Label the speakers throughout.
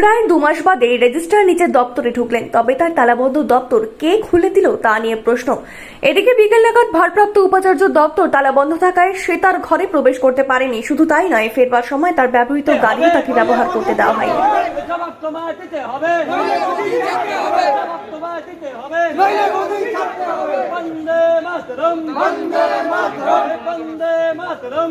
Speaker 1: প্রায় দু মাস বাদে রেজিস্ট্রার নিজের দপ্তরে ঢুকলেন, তবে তার তালাবদ্ধ দপ্তর কে খুলে দিল তা নিয়ে প্রশ্ন। এদিকে বিকেল নাগাদ ভারপ্রাপ্ত উপাচার্য দপ্তর তালাবন্ধ থাকায় সে তার ঘরে প্রবেশ করতে পারেনি। শুধু তাই নয়, ফেরবার সময় তার ব্যবহৃত গাড়িও তাকে ব্যবহার করতে দেওয়া
Speaker 2: মাতরম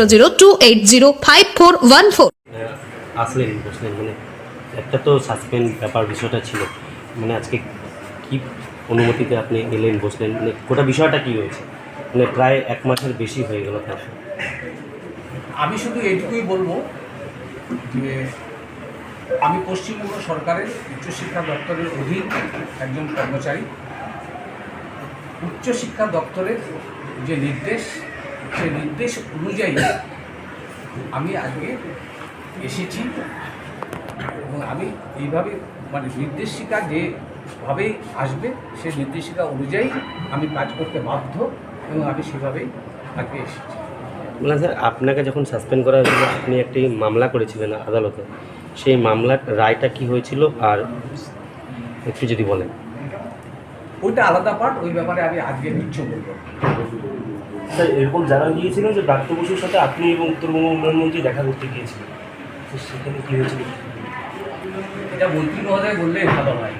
Speaker 3: zero two eight zero five four one four.
Speaker 4: আসলেন বসলেন মানে একটা তো সাসপেন্ড ব্যাপার বিষয়টা ছিল। মানে আজকে কি অনুমতিতে আপনি এলেন বসলেন? মানে গোটা বিষয়টা কি হয়েছে? মানে প্রায় এক মাসের বেশি হয়ে গেল তার।
Speaker 5: আমি শুধু এইটুকুই বলব যে আমি পশ্চিমবঙ্গ সরকারের উচ্চশিক্ষা দপ্তরের অধীন একজন কর্মচারী। উচ্চশিক্ষা দপ্তরের যে নির্দেশ সেই নির্দেশ অনুযায়ী আমি আজকে এসেছি এবং আমি এইভাবে মানে নির্দেশিকা যেভাবে আসবে সেই নির্দেশিকা অনুযায়ী আমি কাজ করতে বাধ্য এবং আমি সেভাবেই আজকে এসেছি।
Speaker 4: মানে স্যার আপনাকে যখন সাসপেন্ড করা হয়েছিল আপনি একটি মামলা করেছিলেন আদালতে। সেই মামলার রায়টা কি হয়েছিল? আর একটু যদি বলেন।
Speaker 5: ওইটা আলাদা পার্ট ওই ব্যাপারে আমি আজকে নিশ্চয় বলব
Speaker 6: স্যার, এরকম জানা গিয়েছিল যে ব্রাত্য বসুর সাথে আপনি এবং উত্তরবঙ্গ উন্নয়ন মন্ত্রী দেখা করতে গিয়েছিলেন? তো সেখানে কী হয়েছিল?
Speaker 5: এটা মন্ত্রী মহোদয় বললেই ভালো হয়।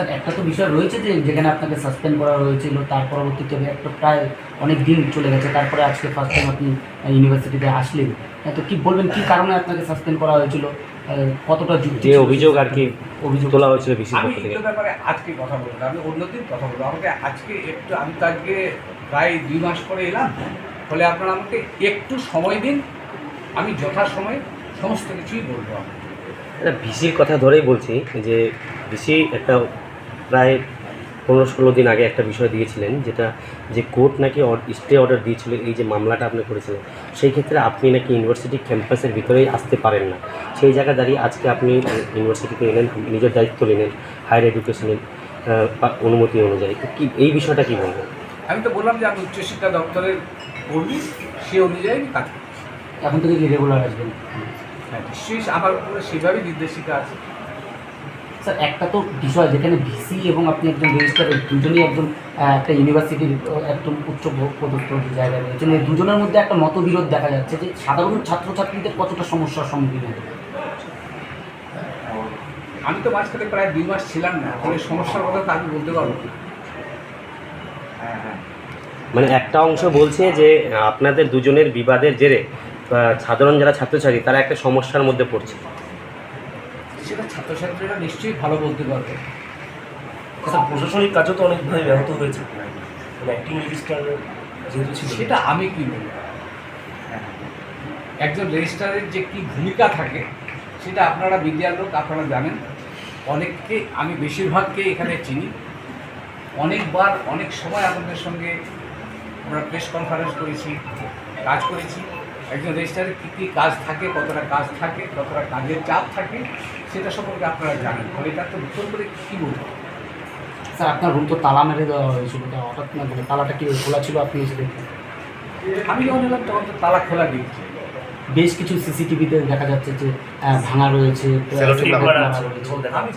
Speaker 7: স্যার একটা তো বিষয় রয়েছে যে যেখানে আপনাকে সাসপেন্ড করা হয়েছিল তার পরবর্তীতে একটা প্রায় অনেক দিন চলে গেছে তারপরে আজকে ফার্স্ট টাইম আপনি ইউনিভার্সিটিতে আসলেন। হ্যাঁ, তো কি বলবেন কি কারণে আপনাকে সাসপেন্ড করা হয়েছিল? কতটা যুক্তি
Speaker 4: যে অভিযোগ আর কি
Speaker 7: অভিযোগ।
Speaker 4: তোলা হয়েছিল বিসির
Speaker 5: আমি ব্যাপারে আজকে কথা বলব আমি অন্যদিন কথা বলব। আমাকে আজকে একটু আমি তো আজকে প্রায় দুই মাস পরে এলাম ফলে আপনারা আমাকে একটু সময় দিন আমি যথাসময়ে সমস্ত কিছুই বলব। আপনাকে।
Speaker 4: এটা ভিসির কথা ধরেই বলছি যে ভিসি একটা প্রায় পনেরো ষোলো দিন আগে একটা বিষয় দিয়েছিলেন যেটা যে কোর্ট নাকি স্টে অর্ডার দিয়েছিল এই যে মামলাটা আপনি করেছিলেন সেই ক্ষেত্রে আপনি নাকি ইউনিভার্সিটি ক্যাম্পাসের ভিতরেই আসতে পারেন না। সেই জায়গা দাঁড়িয়ে আজকে আপনি ইউনিভার্সিটিতে এলেন নিজের দায়িত্ব নিলেন হায়ার এডুকেশনের অনুমতি অনুযায়ী। কি এই বিষয়টা কি বলবেন?
Speaker 5: আমি তো বললাম যে আমি উচ্চশিক্ষা দপ্তরের কর্মী সে অনুযায়ী আমি কাজ
Speaker 7: এখন থেকে রেগুলার আসবেন?
Speaker 5: হ্যাঁ নিশ্চয়ই আমার উপরে সেভাবেই নির্দেশিকা আছে।
Speaker 7: স্যার একটা তো বিষয় যেখানে ভিসি এবং আপনি একজন রেজিস্টার দুজনই একজন একটা ইউনিভার্সিটির একদম উচ্চ পদস্থ জায়গায় রয়েছেন এই দুজনের মধ্যে একটা মতবিরোধ দেখা যাচ্ছে যে সাধারণ ছাত্রছাত্রীদের কতটা সমস্যার সম্মুখীন হবে?
Speaker 5: আমি তো মাঝখানে প্রায় দুই মাস ছিলাম না ফলে সমস্যার কথা তো আমি বলতে পারব না।
Speaker 4: মানে একটা অংশ বলছে যে আপনাদের দুজনের বিবাদের জেরে সাধারণ যারা ছাত্রছাত্রী তারা একটা সমস্যার মধ্যে পড়ছে।
Speaker 5: সেটা ছাত্রছাত্রীরা নিশ্চয়ই ভালো বলতে পারবে।
Speaker 6: প্রশাসনিক কাজও তো অনেকভাবে ব্যাহত হয়েছে। মানে অ্যাক্টিং রেজিস্ট্রার যেহেতু ছিল।
Speaker 5: সেটা আমি কি বলব? একজন রেজিস্ট্রারের যে কি ভূমিকা থাকে সেটা আপনারা মিডিয়ার লোক আপনারা জানেন। অনেককে আমি বেশিরভাগকে এখানে চিনি। অনেকবার অনেক সময় আপনাদের সঙ্গে আমরা প্রেস কনফারেন্স করেছি কাজ করেছি। একজন রেজিস্ট্রারের কী কী কাজ থাকে কতটা কাজ থাকে কতটা কাজের চাপ থাকে সেটা সম্পর্কে আপনারা জানেন। ফলে এটা তো নতুন করে কী বলব?
Speaker 7: স্যার আপনার রুম তো তালা মেরে দেওয়া হয়েছিল। তা হঠাৎ না মানে তালাটা কি খোলা ছিল? আপনি এসে দেখলেন
Speaker 5: আমি যখন এলাম তখন তো তালা খোলা দিয়েছি
Speaker 7: বেশ কিছু সিসিটিভিতে দেখা যাচ্ছে যে ভাঙা রয়েছে
Speaker 5: আমি